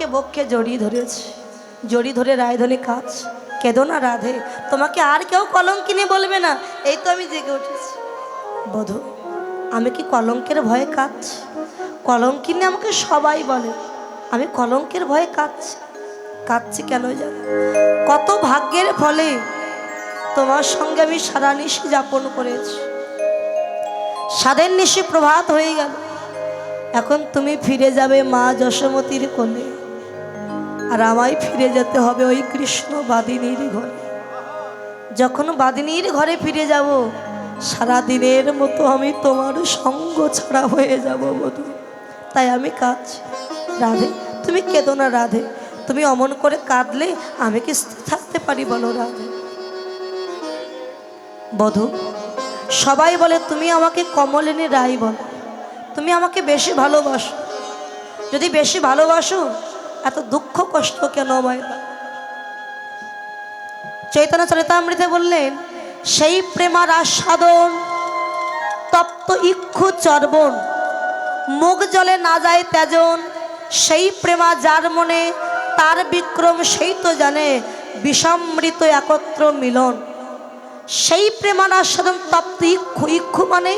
তোমাকে বক্ষে জড়িয়ে ধরেছে জড়ি ধরে রায় ধরে কাজ কেঁদো না রাধে, তোমাকে আর কেউ কলঙ্কিনী বলবে না, এই তো আমি জেগে উঠেছি। বধু, আমি কি কলঙ্কের ভয়ে কাঁদছি? কলঙ্কিনী আমাকে সবাই বলে, আমি কলঙ্কের ভয়ে কাঁদছি। কাঁদছি কেন জানো? কত ভাগ্যের ফলে তোমার সঙ্গে আমি সারা নিশি যাপন করেছি। সাদের নিশি প্রভাত হয়ে গেল। এখন তুমি ফিরে যাবে মা যশোমতির কোলে। আর আমায় ফিরে যেতে হবে ওই কৃষ্ণ বাদিনীর ঘরে। যখন বাদিনীর ঘরে ফিরে যাব সারা দিনের মতো আমি তোমার সঙ্গ ছাড়া হয়ে যাব বধু। তাই আমি কাঁদছি। রাধে, তুমি কেঁদো না রাধে। তুমি অমন করে কাঁদলে আমি কি থাকতে পারি বলো রাধে। বধু, সবাই বলে, তুমি আমাকে কমলিনী রায় বলো। তুমি আমাকে বেশি ভালোবাসো। যদি বেশি ভালোবাসো এত দুঃখ, কষ্ট কেন আমায়? চৈতন্য চরিতামৃতে বললেন, সেই প্রেমার আস্বাদন, তপ্ত ইক্ষু চর্বণ, মুখ জলে না যায় তেজন সেই প্রেমা যার মনে, তার বিক্রম সেই তো জানে, বিষামৃত একত্র মিলন। সেই প্রেমার আস্বাদন, তপ্ত ইক্ষু ইক্ষু মানে?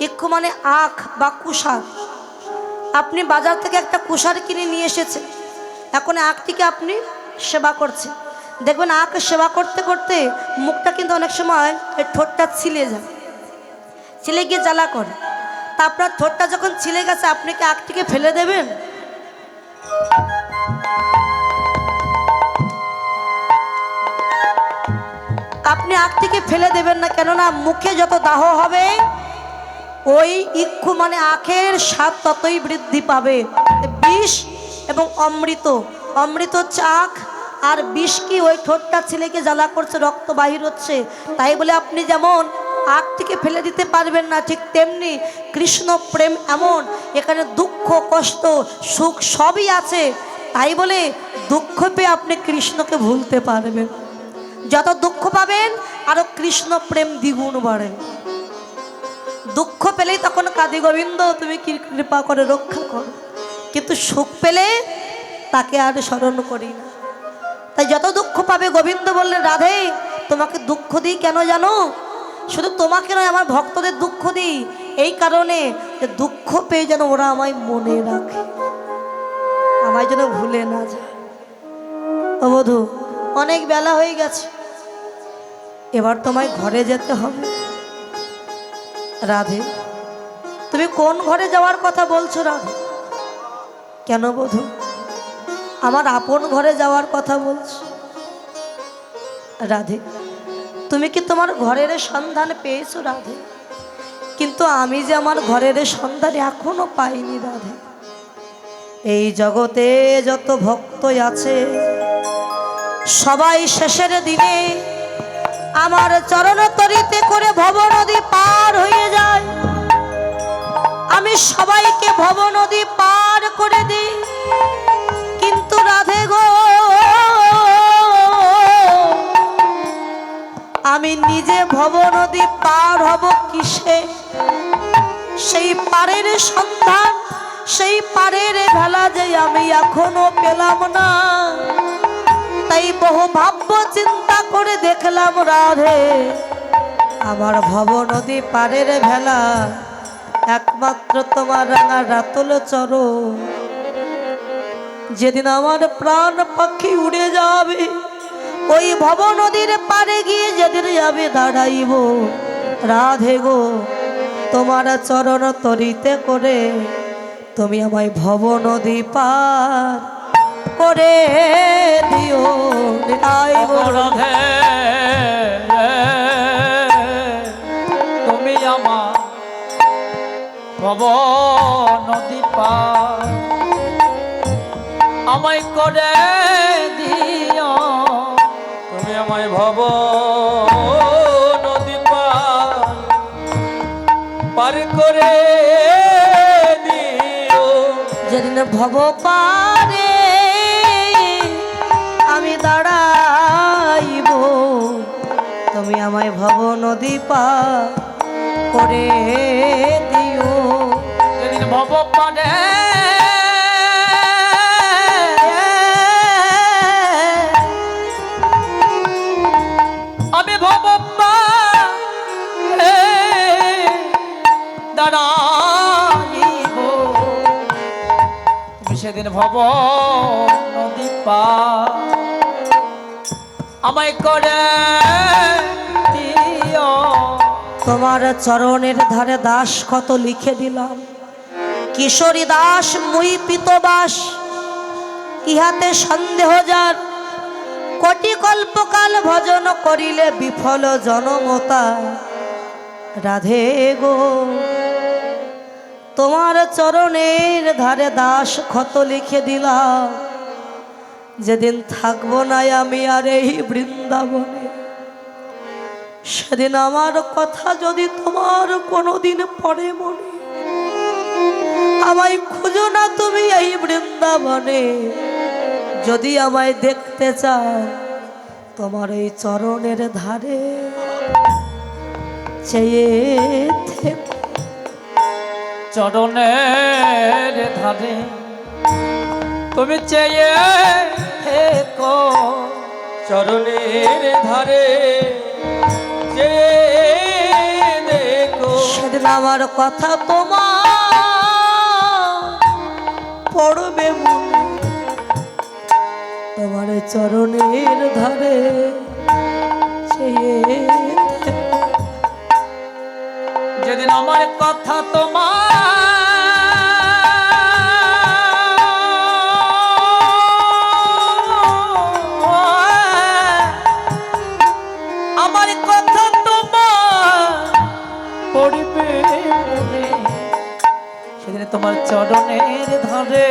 ইক্ষু মানে আখ বা কুষার আপনি বাজার থেকে একটা কুষার কিনে নিয়ে এসেছেন। এখন আখটিকে আপনি সেবা করছেন। দেখবেন আখ সেবা করতে করতে মুখটা কিন্তু অনেক সময় ঠোঁটটা ছিলে যায়, ছিলে গিয়ে জ্বালা করে। তা আপনার ঠোঁটটা যখন ছিলে গেছে, আপনি কি আখটিকে ফেলে দেবেন? আপনি আখটিকে ফেলে দেবেন না, কেননা মুখে যত দাহ হবে ওই ইক্ষু মানে আখের স্বাদ ততই বৃদ্ধি পাবে। বিষ এবং অমৃত। অমৃত আখ, আর বিষ কি ওই ঠোঁটটা ছেলেকে জ্বালা করছে, রক্ত বাহির হচ্ছে? তাই বলে আপনি যেমন আখ থেকে ফেলে দিতে পারবেন না, ঠিক তেমনি কৃষ্ণ প্রেম এমন। এখানে দুঃখ, কষ্ট, সুখ সবই আছে। তাই বলে দুঃখ পেয়ে আপনি কৃষ্ণকে ভুলতে পারবেন। যত দুঃখ পাবেন আরও কৃষ্ণ প্রেম দ্বিগুণ বাড়ে। পেলেই তখন কাদি, গোবিন্দ, তুমি কৃপা করে রক্ষা করো। কিন্তু সুখ পেলে তাকে আর স্মরণ করি না। তাই যত দুঃখ পাবে, গোবিন্দ বললেন, রাধে, তোমাকে দুঃখ দিই কেন জানো? শুধু তোমাকে নয়, আমার ভক্তদের দুঃখ দিই। এই কারণে যে দুঃখ পেয়ে যেন ওরা আমায় মনে রাখে। আমায় যেন ভুলে না যায়। বধু, অনেক বেলা হয়ে গেছে। এবার তোমায় ঘরে যেতে হবে। রাধে তুমি কোন ঘরে যাওয়ার কথা বলছো রাধে কেন বধু? আমার আপন ঘরে যাওয়ার কথা বলছো। রাধে, তুমি কি তোমার ঘরের সন্ধান পেয়েছ রাধে? কিন্তু আমি যে আমার ঘরের সন্ধান এখনও পাইনি রাধে। এই জগতে যত ভক্ত আছে, সবাই শেষের দিনে আমার চরণ তরিতে করে ভব নদী পার হয়ে যায়। আমি সবাইকে ভব নদী পার করে দিই। কিন্তু রাধে গো, আমি নিজে ভব নদী পার হব কিসে? সেই পারের সন্ধান, সেই পারের ভেলা যে আমি এখনও পেলাম না। তাই বহু ভাব্য চিন্তা করে দেখলাম রাধে, আমার ভব নদী পারের ভেলা। একমাত্র তোমার রাঙা রাতল চর যেদিন আমার প্রাণ পাখি উড়ে যাবে, ওই ভব নদীর পারে গিয়ে যেদিন যাবে দাঁড়াইব। রাধে গো, তোমার চরণ তরিতে করে তুমি আমায় ভব নদী পার করে দিও। রাধে। ভব নদী আমায় করে দিও। তুমি আমায় ভব নদী পার। করে দিও। যেদিন ভব পারে, আমি দাঁড়াইব। তুমি আমায় ভব নদী পার করে দিও হব পারে আমি ভব সেদিন ভব নদী পা আমায় করে তোমার চরণের ধারে দাস কত লিখে দিলাম। কিশোরী দাস, মুই পিতবাস ইহাতে সন্দেহ যার, কোটি কল্পকাল ভজন করিলে বিফল জনমতা। রাধে গো, তোমার চরণের ধারে দাস ক্ষত লিখে দিলাম। যেদিন থাকব না আমি আর এই বৃন্দাবনে। সেদিন আমার কথা যদি তোমার কোনোদিন পড়ে মনে। আমায় খুঁজো না তুমি এই বৃন্দাবনে। যদি আমায় দেখতে চাও তোমার এই চরণের ধারে চেয়ে। চরণের ধারে তুমি চেয়ে থেকো। চরণের ধারে যে দেখো। সেদিন আমার কথা তোমার পড়বে তোমার চরণের ধারে। যেদিন আমার কথা তোমার তোমার চরণের ধারে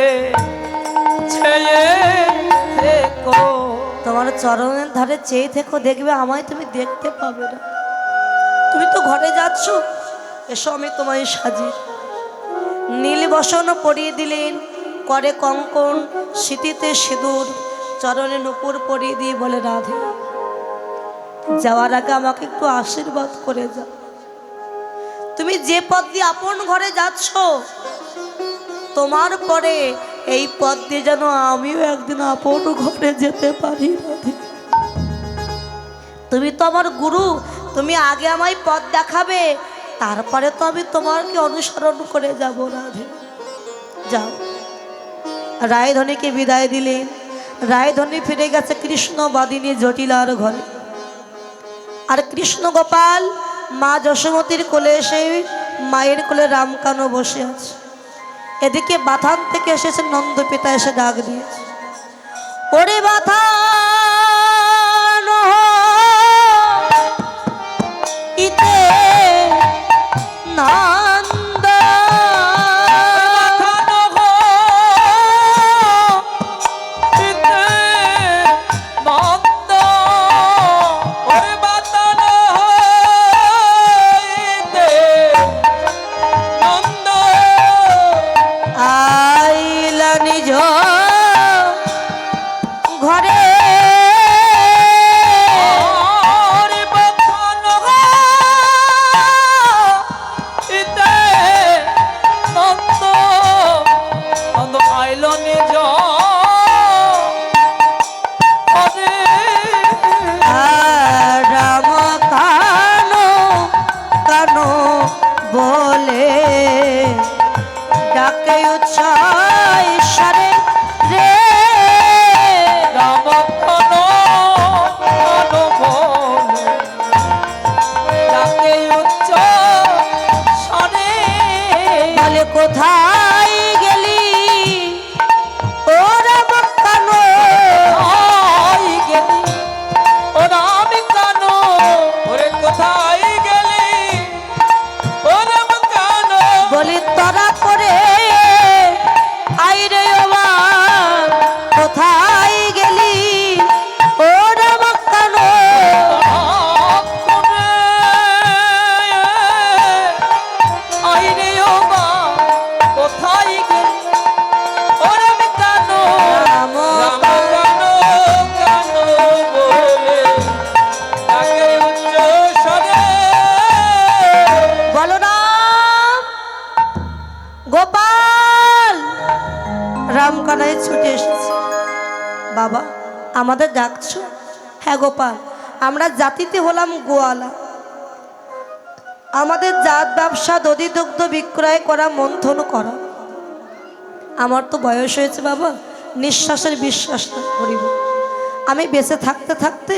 তোমার চরণের ধারে চেয়ে থেকো, দেখবে আমায় তুমি দেখতে পাবে না। তুমি তো ঘরে যাচ্ছ, এসো আমি তোমায় সাজি নীল বসন পরিয়ে দিলেন, করে কঙ্কন স্মৃতিতে সিঁদুর, চরণে নুপুর পরিয়ে দিয়ে বলে, রাধে, যাওয়ার আগে আমাকে একটু আশীর্বাদ করে যাও। তুমি যে পথ দিয়ে আপন ঘরে যাচ্ছ তোমার পরে এই পথ দিয়ে যেন আমিও একদিন আপন ঘরে যেতে পারি তুমি তো আমার গুরু, তুমি আগে আমায় পথ দেখাবে, তারপরে তো আমি তোমাকে অনুসরণ করে যাব রাধে। যাও। রায়ধনীকে বিদায় দিলেন। রায়ধনী ফিরে গেছে কৃষ্ণ বাদিনী জটিলার ঘরে। আর কৃষ্ণ গোপাল মা যশোমতির কোলে এসে মায়ের কোলে রামকানো বসে আছে। এদিকে বাথান থেকে এসেছে নন্দ পিতা এসে ডাক দিয়েছে। ওরে বাথান! বলে আমাদের ডাকছো? হ্যাঁ গোপাল, আমরা জাতিতে হলাম গোয়ালা। আমাদের জাত, ব্যবসা, দধি, দুগ্ধ বিক্রয় করা, মন্থন করা। আমার তো বয়স হয়েছে বাবা, নিঃশ্বাসের বিশ্বাস করিব। আমি বেঁচে থাকতে থাকতে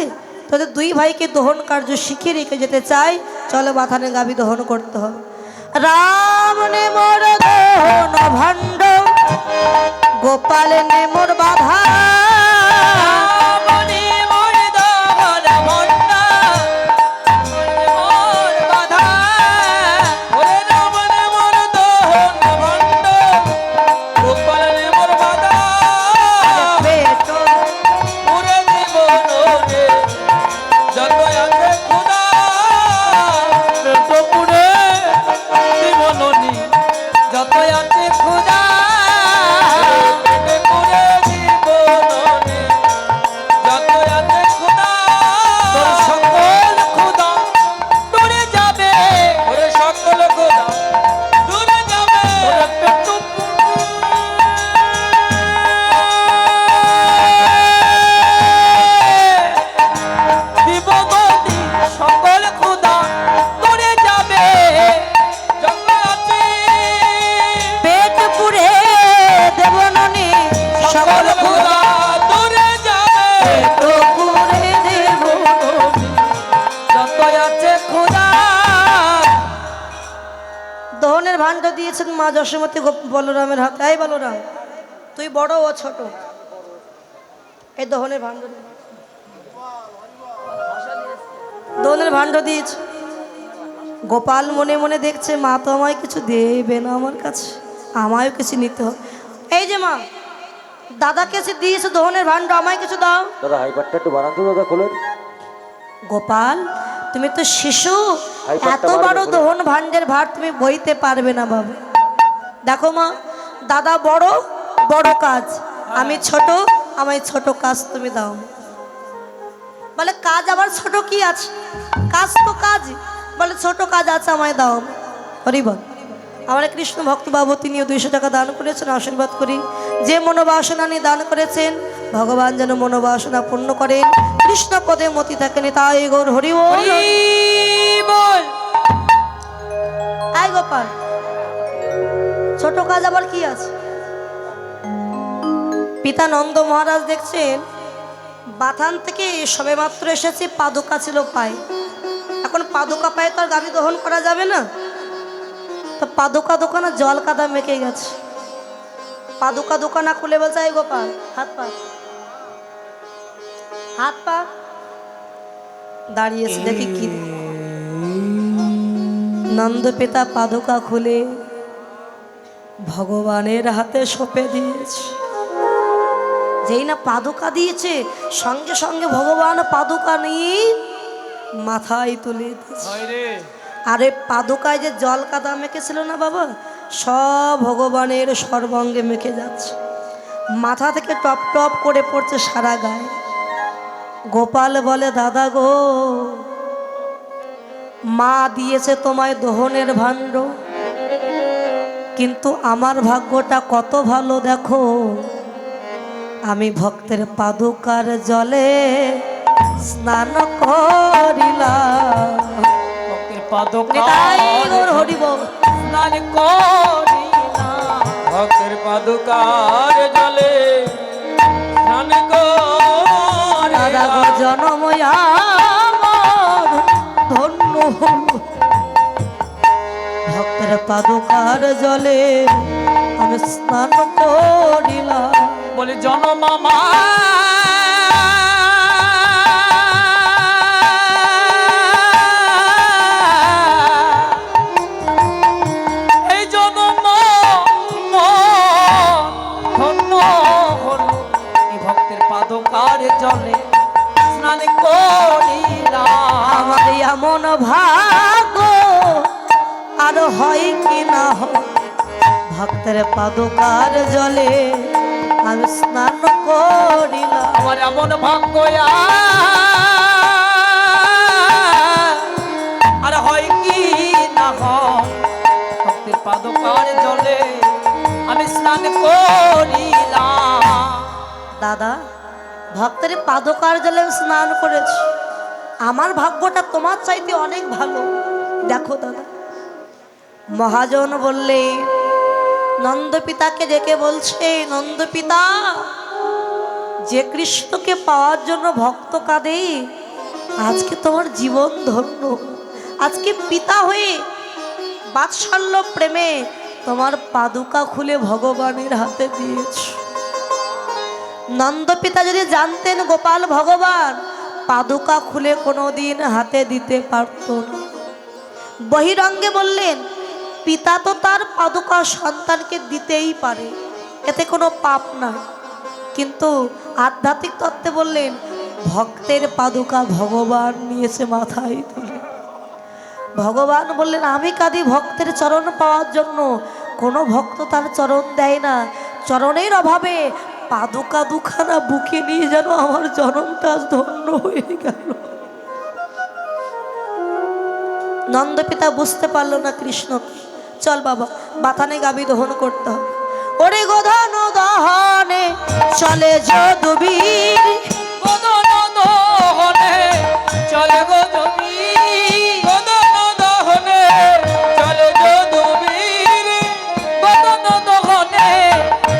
তোদের দুই ভাইকে দহন কার্য শিখিয়ে রেখে যেতে চাই। চলো বাথানে গাবি দহন করতে হবে। রাম নে মোর দহন ভণ্ড, গোপাল নে মোর বাধা। বলরামের হাতে এই বলরাম তুই বড় ও ছোট। এই দহনের ভাণ্ড দহনের ভাণ্ড দিয়েছে। গোপাল মনে মনে দেখছে মা তো আমায় কিছু দেবে না আমার কাছে আমায়ও কিছু নিতে হবে। এই যে মা দাদাকে সে দিয়েছে দহনের ভাণ্ড আমায় কিছু দাও। দাদা হাইপারটা একটু বানান তো দাদা খোলেন। গোপাল তুমি তো শিশু এত বড়। দহন ভাণ্ডের ভার তুমি বইতে পারবে না বাবা। দেখো মা দাদা বড় বড় কাজ। আমি ছোট আমায় ছোট কাজ তুমি দাও। বলে কাজ আবার ছোট কি আছে? কাজ তো কাজ। বলে ছোট কাজ আছে আমায় দাও। হরিবল। আমার কৃষ্ণ ভক্ত বাবু তিনিও দুইশো টাকা দান করেছেন আশীর্বাদ করি। যে মনোবাসনা নিয়ে দান করেছেন ভগবান যেন মনোবাসনা পূর্ণ করেন। কৃষ্ণ পদে মতি থাকেন তাই গৌর হরি বল হরি বল আয় গোপাল। ছোট কাজ আবার কি আছে? পিতা নন্দ মহারাজ দেখছেন, বাথান থেকে সবে মাত্র এসেছে, পাদুকা ছিল পায়ে। এখন পাদুকা পায়ে তো আর গাড়ি দহন করা যাবে না। তো পাদুকা দোকানে জল কাদা মেখে গেছে। পাদুকা দোকানা খুলে বলছে, এই গোপাল, হাত পা। হাত পা দাঁড়িয়েছে, দেখি কি। নন্দ পিতা পাদুকা খুলে ভগবানের হাতে সঁপে দিয়েছে। যেই না পাদুকা দিয়েছে সঙ্গে সঙ্গে ভগবান পাদুকা নিয়ে মাথায় তুলে দিয়েছে। আরে পাদুকায় যে জল কাদা মেখেছিল না বাবা সব ভগবানের সর্বাঙ্গে মেখে যাচ্ছে। মাথা থেকে টপ টপ করে পড়ছে সারা গায়ে। গোপাল বলে দাদা গো মা দিয়েছে তোমায় দহনের ভাণ্ড কিন্তু আমার ভাগ্যটা কত ভালো দেখো। আমি ভক্তের পাদুকার জলে স্নান করিলাম। ভক্তের। স্নান করিলাম। ভক্তের পাদুকার জলে স্নান করিলাম। জনময় ধন্য ভক্তের পাদুকার জলে আমি স্নান করিলাম। বলে জনমামা পাদকার জলে স্নান করিলাম। আমার এমন ভাগ্য আর হয় কি না হয়? ভক্তের পাদুকার জলে আমি স্নান করিলাম। আমার এমন ভাগ্য আর হয় কি না হয়? ভক্তের পাদকার জলে আমি স্নান করিলাম। দাদা ভক্তের পাদকার জলে স্নান করেছি। আমার ভাগ্যটা তোমার চাইতে অনেক ভালো। দেখো দাদা। মহাজন বললে নন্দ পিতাকে ডেকে বলছে নন্দ পিতা যে কৃষ্ণকে পাওয়ার জন্য ভক্ত কাঁদে, আজকে তোমার জীবন ধন্য। আজকে পিতা হয়ে বাৎসল্য প্রেমে তোমার পাদুকা খুলে ভগবানের হাতে দিয়েছ। নন্দপিতা যদি জানতেন, গোপাল ভগবান, পাদুকা খুলে কোনোদিন হাতে দিতে পারত না। বহিরঙ্গে বললেন পিতা তো তার পাদুকা সন্তানকে দিতেই পারে, এতে কোনো পাপ না কিন্তু আধ্যাত্মিক তত্ত্বে বললেন, ভক্তের পাদুকা ভগবান নিয়েছে মাথায় তুলে। ভগবান বললেন, আমি কাঁদি ভক্তের চরণ পাওয়ার জন্য। কোনো ভক্ত তার চরণ দেয় না। চরণের অভাবে পাদুকা দুখানা বুকে নিয়ে যেন আমার আজ ধন্য হয়ে গেল। নন্দপিতা বুঝতে পারল না কৃষ্ণ চল বাবা বাথানে গাবি দহন করতে হবে। ওরে গোধন দহনে চলে যদুবীর। দহনে চলে গো জমি গদন দহনে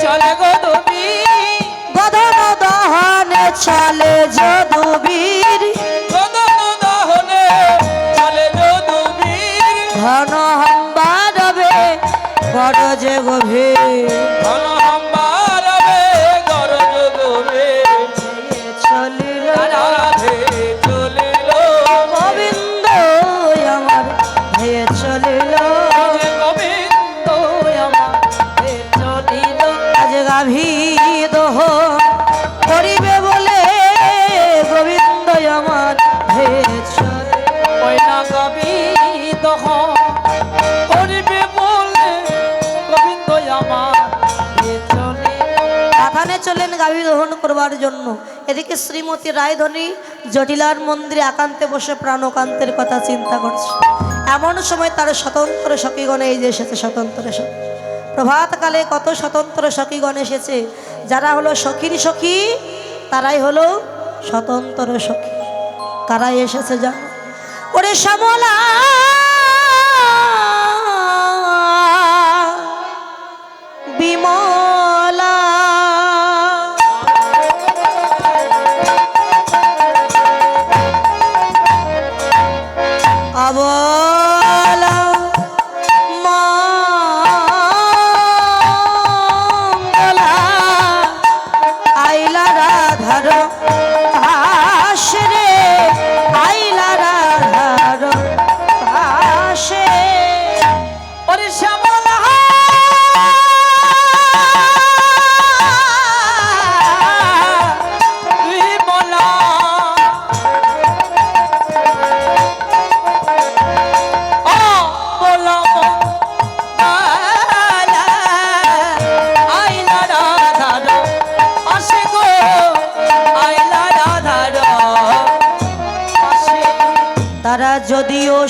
চলে দহনে গধন দহনে চলে যদুবীর। করবার জন্য। এদিকে শ্রীমতী রায়ধনী জটিলার মন্দিরে একান্তে বসে প্রাণকান্তের কথা চিন্তা করছে। এমন সময় তার স্বতন্ত্র সখীগণ এই যে এসেছে, স্বতন্ত্র সখী। প্রভাতকালে কত স্বতন্ত্র সখীগণ এসেছে, যারা হলো সখীর সখী, তারাই হলো স্বতন্ত্র সখী। কারাই এসেছে জানো? ওরে শ্যামলা!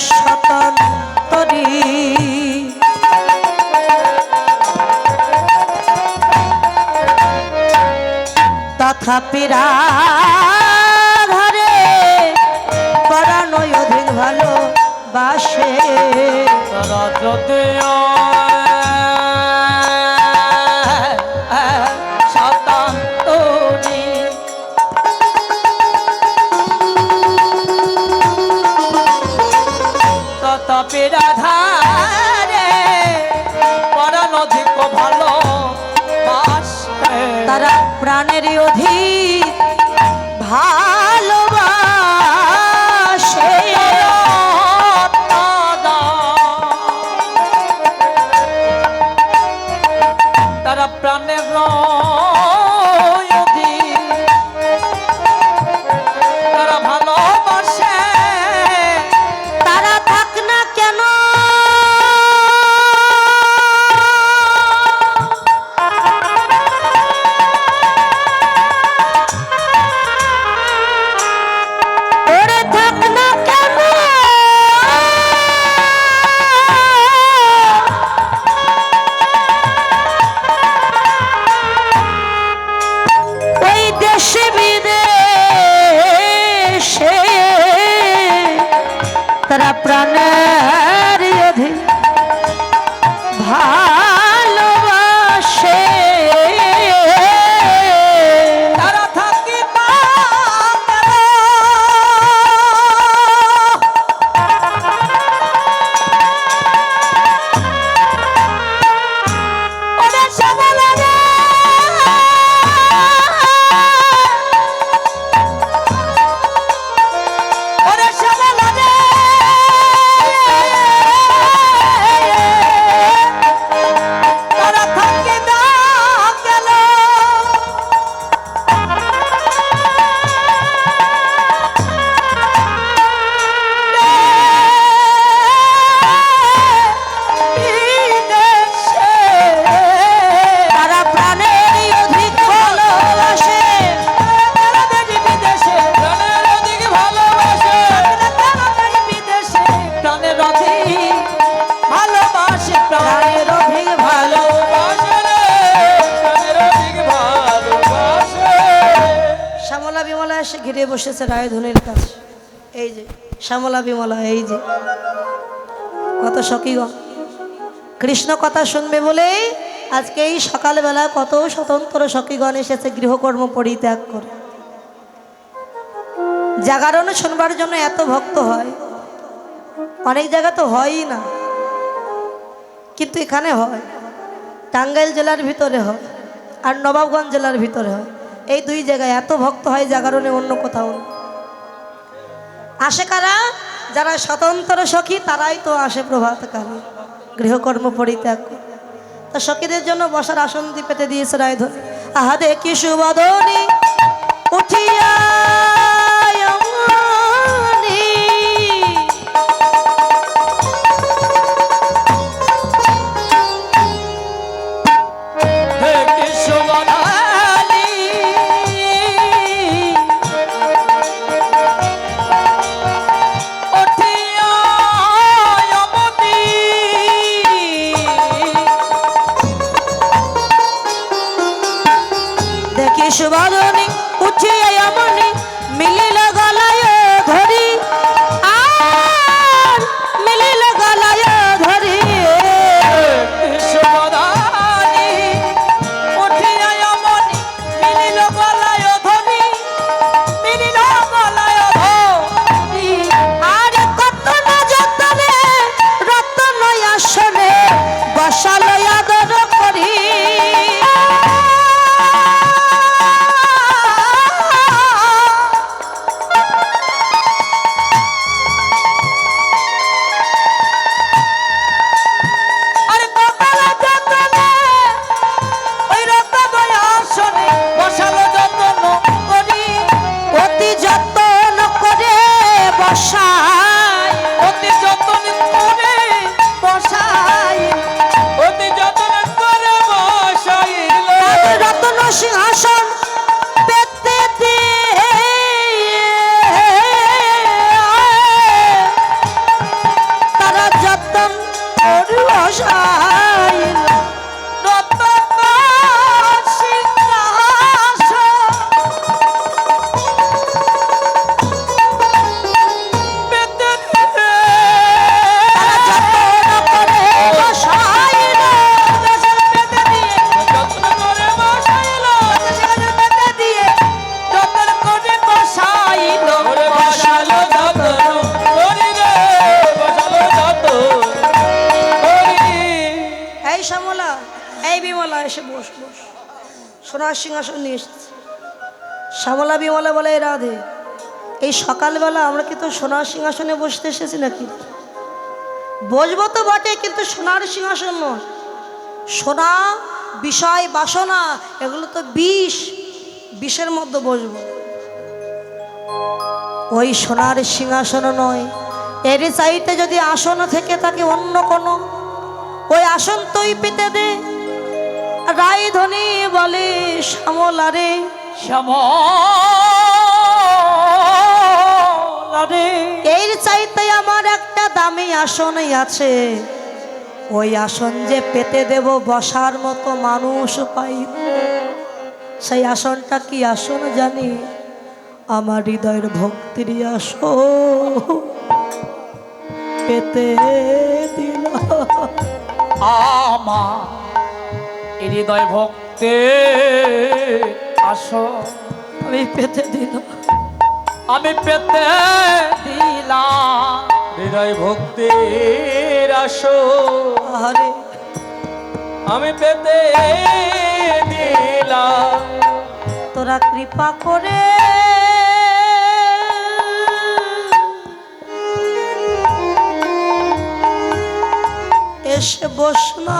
যদিও তরি। তথাপি তারা প্রাণের অধিক ভালোবাসে প্রাণের বসেছে রায়ধনের কাছে। এই যে, শ্যামলা বিমলা, এই যে। কত সখীগণ কৃষ্ণ কথা শুনবে বলেই আজকে এই সকালবেলা কত স্বতন্ত্র সখীগণ এসেছে গৃহকর্ম পরিত্যাগ করে। জাগরণ শুনবার জন্য এত ভক্ত হয়। অনেক জায়গা তো হয়ই না। কিন্তু এখানে হয়। টাঙ্গাইল জেলার ভিতরে হয় আর নবাবগঞ্জ জেলার ভিতরে হয়। এই দুই জায়গায় এত ভক্ত হয় জাগরণে অন্য কোথাও আসে কারা যারা স্বতন্ত্র সখী, তারাই তো আসে প্রভাত প্রভাতকালে, গৃহকর্ম পরিত্যাগ। তা সখীদের জন্য বসার আসন পেতে দিয়েছে রায় ধরে আহা দেখি সুবদনী, উঠিয়া Shalom. সোনার সিংহাসন নিয়ে শ্যামলা বিমলা বলে, রাধে, এই সকালবেলা আমরা কিন্তু সোনার সিংহাসনে বসতে এসেছি নাকি? বসবো তো বটে, কিন্তু সোনার সিংহাসন নয়। সোনা, বিষয়, বাসনা, এগুলো তো বিষ। বিষের মধ্যে বসবো। ওই সোনার সিংহাসন নয়। এর চাইতে যদি আসন থেকে থাকে অন্য কোনো, ওই আসন তুই পেতে দে। রায়ধনী বলে শ্যামলারে। শ্যামলারে। এর চাইতে আমার একটা দামি আসনই আছে। ওই আসন যে পেতে দেব বসার মতো মানুষ পাই সেই আসনটা কি আসন জানি? আমার হৃদয়ের ভক্তির আসন পেতে দিল। আমা হৃদয় ভক্তে। আসো আমি পেতে দিল আমি পেতে দিলাম। হৃদয় ভক্তির আসো। আরে। আমি পেতে দিলাম। তোরা কৃপা করে এসে বসনা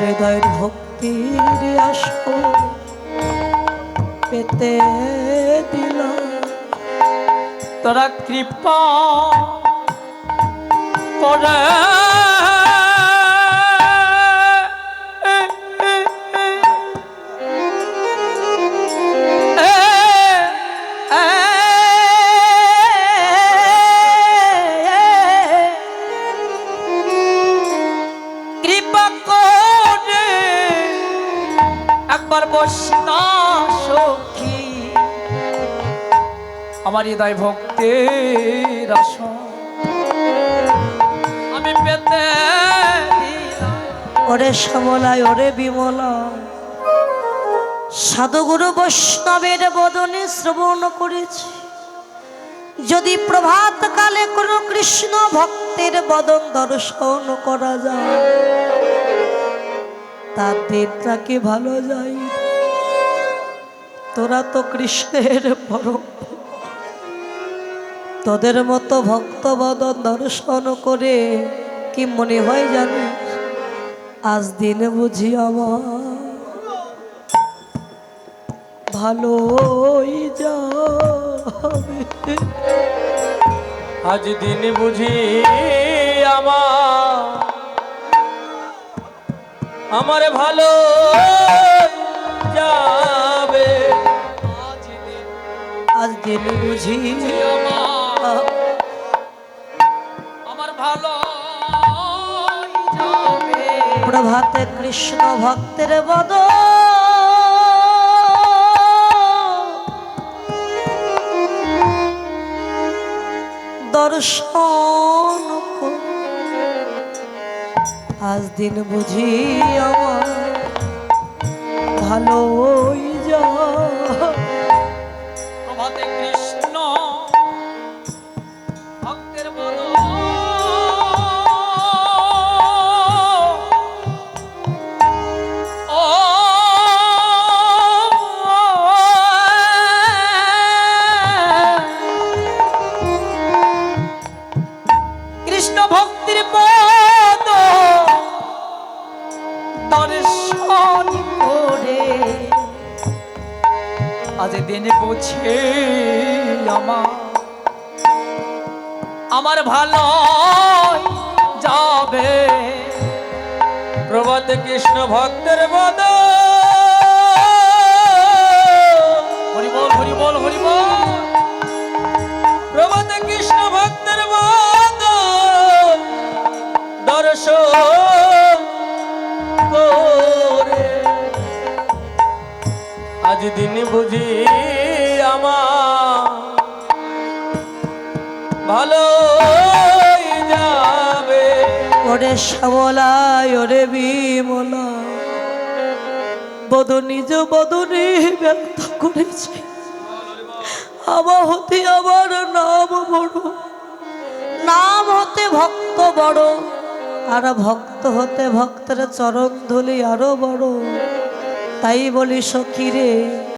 হৃদয়ের ভক্তির আসো। পেতে দিল। তোরা কৃপা করে আমার হৃদয় ভক্তির আসন। আমি পেতে ওরে শ্যামলায়, ওরে বিমলা সাধুগুরু বৈষ্ণবের বদনে শ্রবণ করেছি। যদি প্রভাত কালে কোনো কৃষ্ণ ভক্তের বদন দর্শন করা যায়, তার দিনটা কি ভালো যায় তোরা তো কৃষ্ণের পরম তোদের মতো ভক্ত বদন দর্শন করে কি মনে হয় জানিস? আজ দিন বুঝি আমার ভালোই যাবে। আজ দিন বুঝি আমার আমার ভালো যাবে। আজ দিন বুঝি আমার ভালো প্রভাতে কৃষ্ণ ভক্তের বদ। দর্শন আজ দিন বুঝি আমার ভালোই আমার ভালো যাবে। প্রভাতে কৃষ্ণ ভক্তের বদ হরি বল হরি বল হরি বল। প্রভাতে কৃষ্ণ ভক্তের বদ দর্শন আজ দিন বুঝি ভালো যাবে। ওরে শ্যামলায়, ওরে বিমলা বদ নিজ বদনে ব্যক্ত করেছে। আমার হতে আমার নাম বড়। নাম হতে ভক্ত বড়। আর ভক্ত হতে ভক্তের চরণ ধুলি আরও বড়। তাই বলি সখী রে